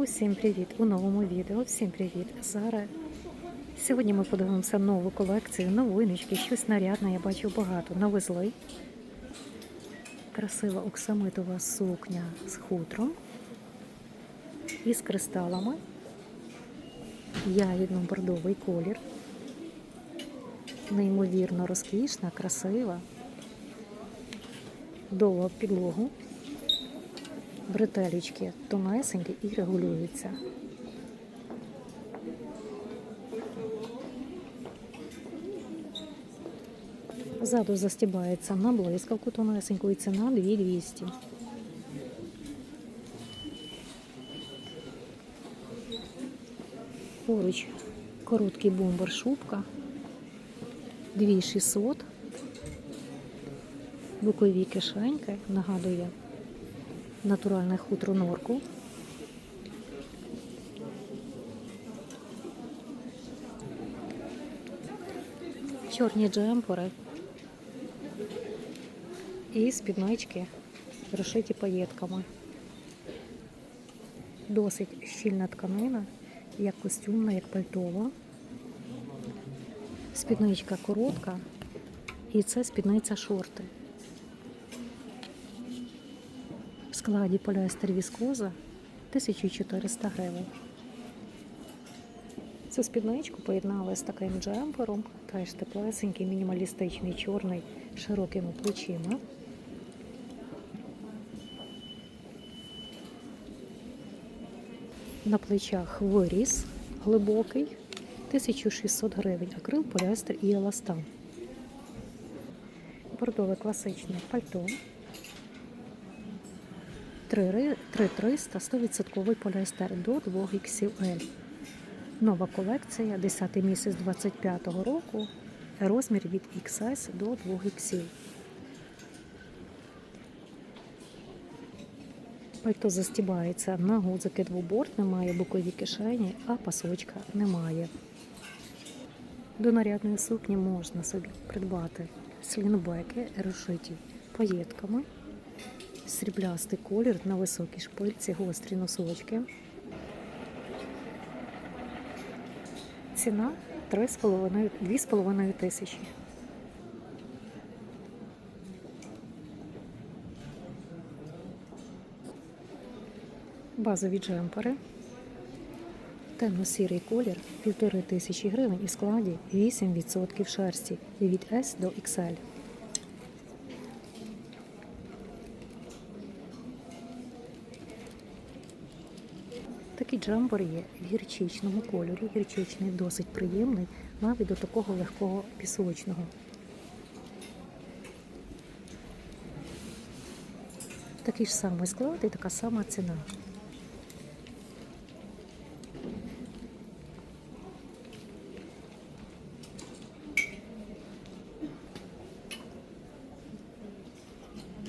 Усім привіт! У новому відео. Всім привіт! Зараз сьогодні ми подивимося нову колекцію, новиночки, щось нарядне, я бачу багато. Навезли. Красива оксамитова сукня з хутром із кристалами. Ягідно-бордовий колір. Неймовірно розкішна, красива. Довга підлогу. Бретелечки тонесенькі і регулюються. Ззаду застібається на блискавку тонесеньку і ціна 2200. Поруч короткий бомбер шубка 2600. Бокові кишеньки нагадує натуральне хутро норку. Чорні джемпери і спіднички розшиті паєтками. Досить щільна тканина, як костюмна, як пальтова. Спідничка коротка, і це спідниця шорти. В складі поліестер віскоза 1400 гривень. Цю спідничку поєднали з таким джемпером, теж теплесенький, мінімалістичний, чорний, широкими плечима. На плечах виріс глибокий, 1600 гривень, акрил, поліестер і еластан. Бордове класичне пальто 3300 100% поліестер до 2 XL. Нова колекція, 10 місяць 25-го року, розмір від XS до 2 XL. Пальто застібається на гудзики двоборт, немає бокові кишені, а пасочка немає. До нарядної сукні можна собі придбати слінбеки, розшиті паєтками, сріблястий колір на високій шпильці, гострі носочки. Ціна 3,5 2,5 тисячі. Базові джемпери. Темно-сірий колір 1,5 тисячі гривень і складі 8% шерсті від S до XL. Такий є в гірчичному кольорі. Гірчичний досить приємний, навіть до такого легкого пісочного. Такий ж самий склад і така сама ціна.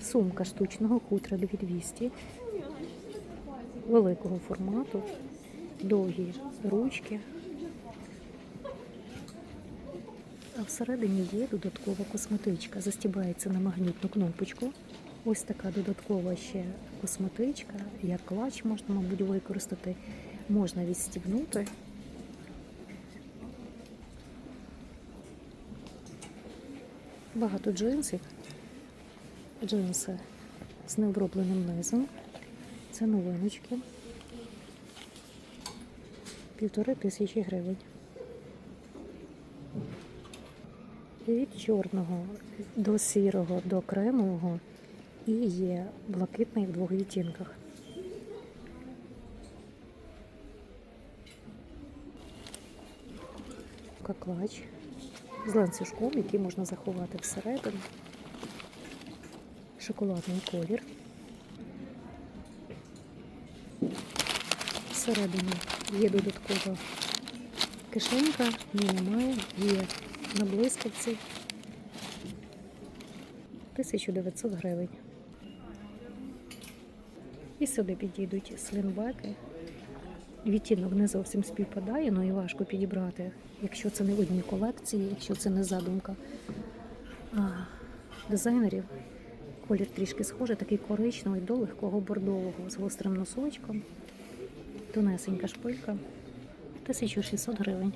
Сумка штучного хутра 2200 великого формату, довгі ручки. А всередині є додаткова косметичка. Застібається на магнітну кнопочку. Ось така додаткова ще косметичка, як клач можна, мабуть, використати. Можна відстібнути. Багато джинсів. Джинси з необробленим низом. Це новиночки. Півтори тисячі гривень. Від чорного до сірого, до кремового і є блакитний в двох відтінках. Каклач з ланцюжком, який можна заховати всередину. Шоколадний колір. Всередині є додаткова кишенька, ні, немає, є на блискавці 1900 гривень. І сюди підійдуть слінбеки. Відтінок не зовсім співпадає, але і важко підібрати, якщо це не в одній колекції, якщо це не задумка а, дизайнерів. Колір трішки схожий, такий коричневий до легкого бордового з гострим носочком. Тонесенька шпилька. 1600 гривень.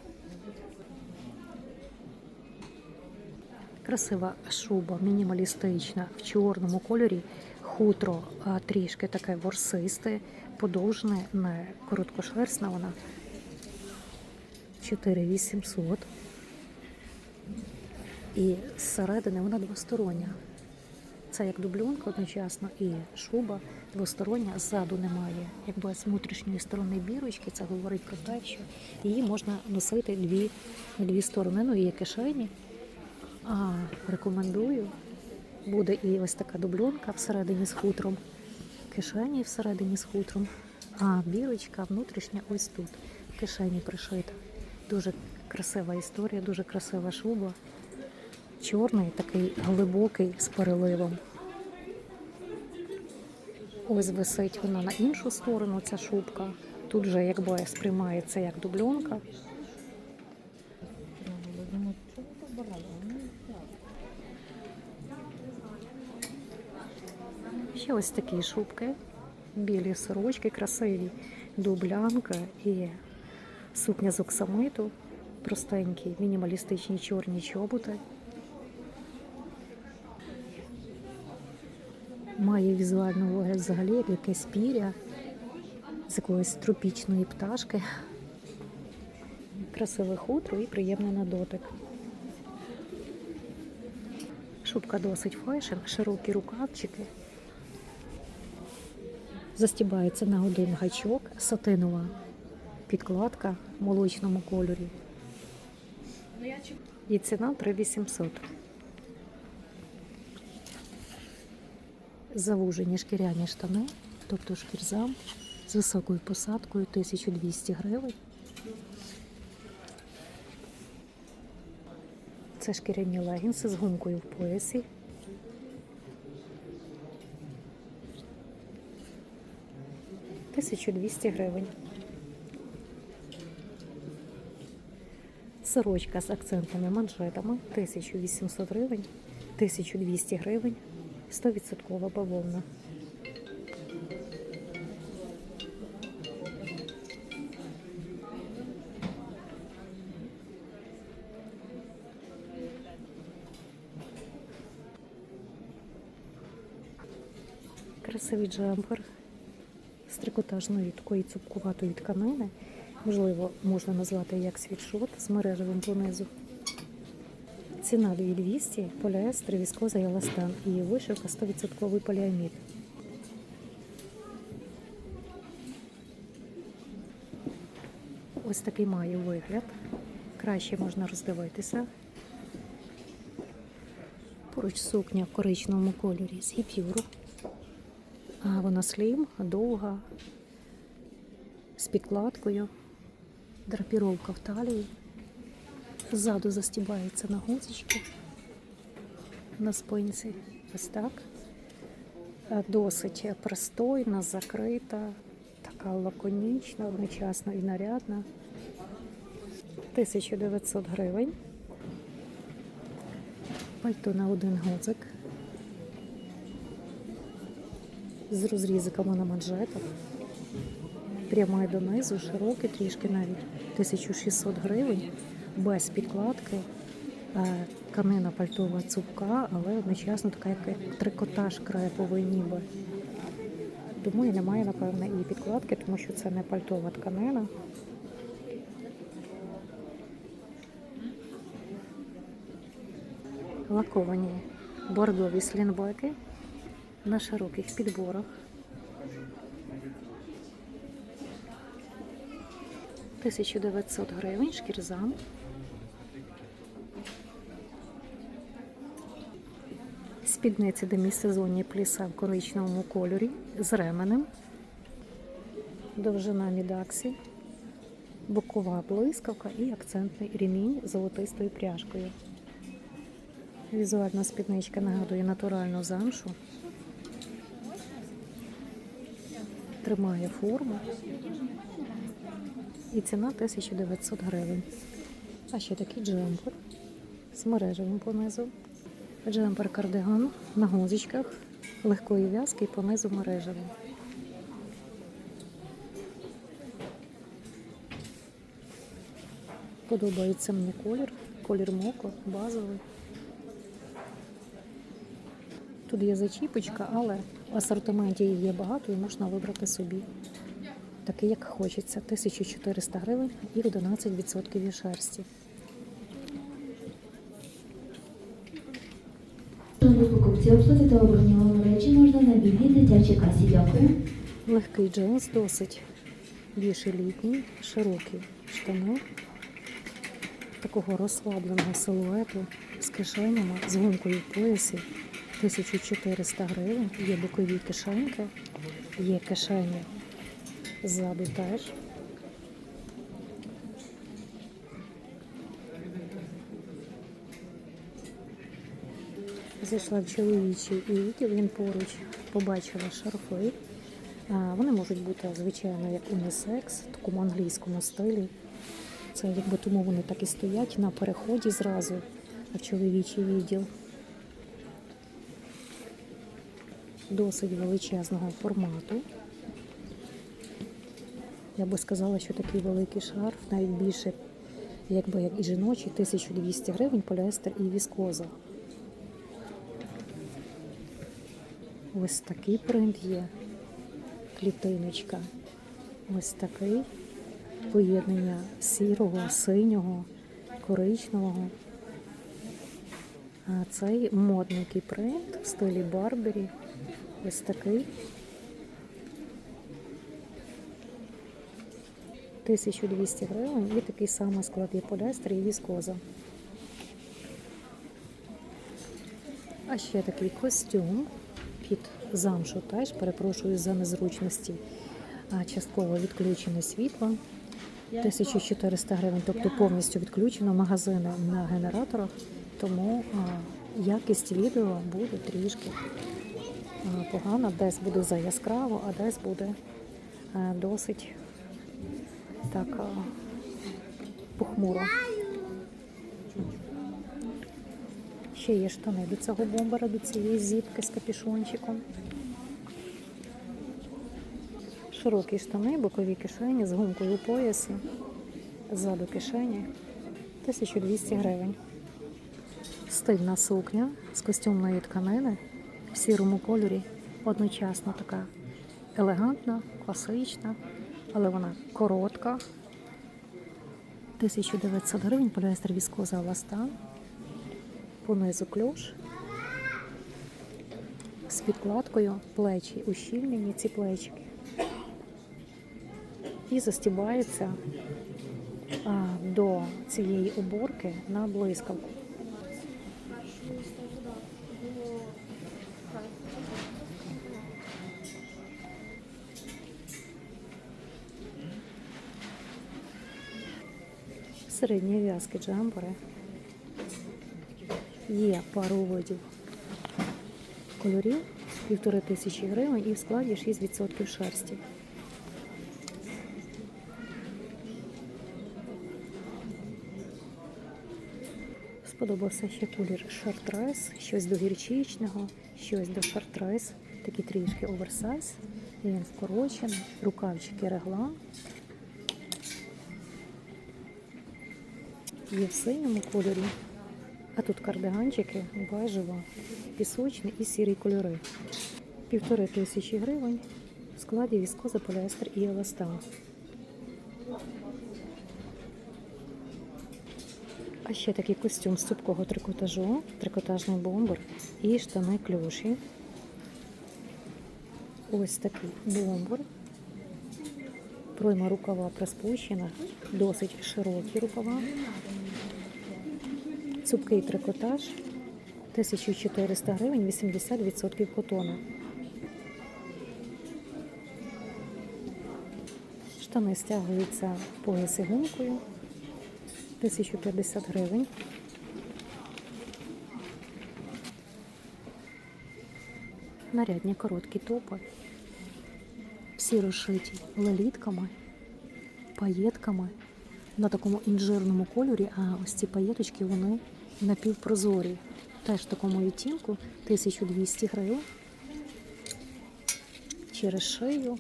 Красива шуба, мінімалістична, в чорному кольорі. Хутро трішки таке ворсисте, подовжне, не короткошерстна вона. 4800. І зсередини вона двостороння. Це як дубльонка одночасно і шуба двостороння, ззаду немає. Якби з внутрішньої сторони бірочки, це говорить про те, що її можна носити дві, дві сторони. Ну і є кишені. А рекомендую. Буде і ось така дубльонка всередині з хутром, кишені всередині з хутром, а бірочка внутрішня ось тут, в кишені пришита. Дуже красива історія, дуже красива шуба. Чорний, такий глибокий з переливом. Ось висить вона на іншу сторону, ця шубка. Тут же якби сприймається як дубльонка. Ще ось такі шубки, білі сорочки, красиві, дублянка і сукня з оксамиту, простенькі, мінімалістичні чорні чоботи. Має візуальний вигляд взагалі як якесь піря з якоїсь тропічної пташки. Красиве хутро і приємний на дотик. Шубка досить фешн, широкі рукавчики. Застібається на один гачок, сатинова підкладка в молочному кольорі. І ціна 3800. Завужені шкіряні штани, тобто шкірзам з високою посадкою 1200 гривень. Це шкіряні легінси з гумкою в поясі. Тисячу двісті гривень. Сорочка з акцентними манжетами 1800 гривень, 1200 гривень, 100% бавовна. Красивий джемпер з трикотажної такої цупкуватої тканини. Можливо, можна назвати як світшот з мережевим понизу. Ціна 2200, поліестер, віскоза і еластан. І вишивка 100% поліамід. Ось такий має вигляд. Краще можна роздивитися. Поруч сукня в коричневому кольорі з гіпюру. А вона слім, довга, з підкладкою, драпіровка в талії. Ззаду застібається на гузочки на спинці. Ось так. Е, Досить пристойна, закрита, така лаконічна, одночасно і нарядна. 1900 гривень. Пальто на один гудзик. З розрізиками на манжетах. Прямо донизу, широкий, трішки навіть 1600 гривень, без підкладки. Е, Тканина пальтова цупка, але одночасно така як трикотаж креповий ніби. Тому і немає, напевне, і підкладки, тому що це не пальтова тканина. Лаковані бордові слінбеки на широких підборах. 1900 гривень, шкірзам. Спідниці демісезонні пліса в коричневому кольорі з ременем. Довжина мідаксі, бокова блискавка і акцентний ремінь з золотистою пряжкою. Візуальна спідничка нагадує натуральну замшу. Тримає форму. І ціна 1900 гривень. А ще такий джемпер з мережевим понизу. Джемпер кардиган на гузичках легкої в'язки і понизу мережево. Подобається мені колір, колір моко, базовий. Тут є зачіпочка, але в асортименті її є багато і можна вибрати собі. Такий, як хочеться. 1400 гривень і 11% від шерсті. Покупці, оплатити обронювані речі можна на вільній дитячій касі. Дякую. Легкий джинс досить більше літній, широкі штани такого розслабленого силуету з кишенями, з гумкою в поясі. 1400 гривень. Є бокові кишеньки, є кишені ззаду теж. Зайшла в чоловічий відділ, він поруч побачила шарфи. Вони можуть бути, звичайно, як унісекс, в такому англійському стилі. Це якби тому вони так і стоять на переході зразу в чоловічий відділ. Досить величезного формату. Я би сказала, що такий великий шарф, навіть більше, якби як і жіночий, 1200 гривень, поліестер і віскоза. Ось такий принт є. Клітиночка. Ось такий поєднання сірого, синього, коричневого. А цей модненький принт в стилі Барбері. Ось такий. 1200 гривень і такий самий склад є поліестер і віскоза. А ще такий костюм під замшу теж, перепрошую за незручності. А, Частково відключене світло. 1400 гривень, тобто повністю відключено магазини на генераторах, тому а, якість відео буде трішки а, погана, десь буде за яскраво, а десь буде а, досить так а, похмуро. Ще є штани до цього бомбера, до цієї зіпки з капюшончиком. Широкі штани, бокові кишені з гумкою у поясі, ззаду кишені 1200 гривень. Стильна сукня з костюмної тканини в сірому кольорі. Одночасно така елегантна, класична, але вона коротка. 1900 гривень, поліестер віскоза Ластан. Понизу клюш. З підкладкою плечі ущільнені ці плечики і застібається а, до цієї оборки на блискавку. Середні в'язки джемпери. Є пару видів кольорів, півтори тисячі гривень і в складі 6% шерсті. Сподобався ще колір шартрайс, щось до гірчичного, щось до шартрайс, такий трішки оверсайз. Він вкорочений, рукавчики реглан. Є в синьому кольорі, а тут кардиганчики бежево, пісочний і сірий кольори. Півтори тисячі гривень в складі віскоза, поліестер і еластан. А ще такий костюм з цупкого трикотажу, трикотажний бомбер і штани клюші. Ось такий бомбер. Пройма рукава приспущена, досить широкі рукава. Цупкий трикотаж 1400 гривень, 80% котона. Штани стягуються пояси гумкою. 1050 гривень. Нарядні короткі топи. Всі розшиті лелітками, паєтками на такому інжирному кольорі, а ось ці паєточки вони напівпрозорі. Теж в такому відтінку 1200 гривень. Через шию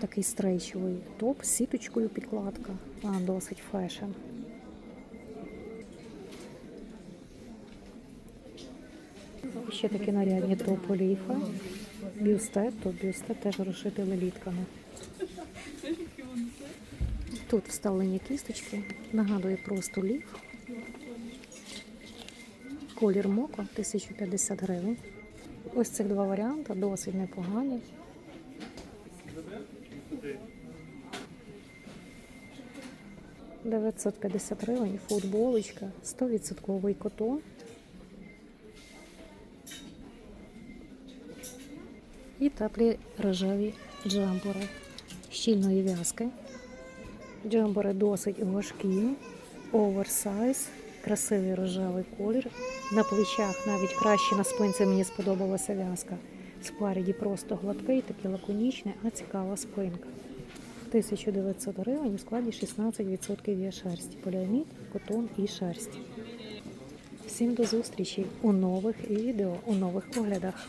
Такий стрейчовий топ з сіточкою підкладка. А, досить фешн. Ще такі нарядні топ оліфа. Бюстет, то бюстет теж розшитий лелітками. Тут вставлені кісточки. Нагадує просто ліф. Колір моко 1050 гривень. Ось цих два варіанти досить непогані. «950 гривень, футболочка, 100% котон. І теплі рожеві джемпери щільної в'язки. Джемпери досить важкі, оверсайз, красивий рожевий колір. На плечах навіть краще на спинці мені сподобалася в'язка. Спереді просто гладкий, такий лаконічний, а цікава спинка. 1900 гривень у складі 16% є шерсті. Поліамід, котон і шерсть. Всім до зустрічі у нових відео, у нових оглядах.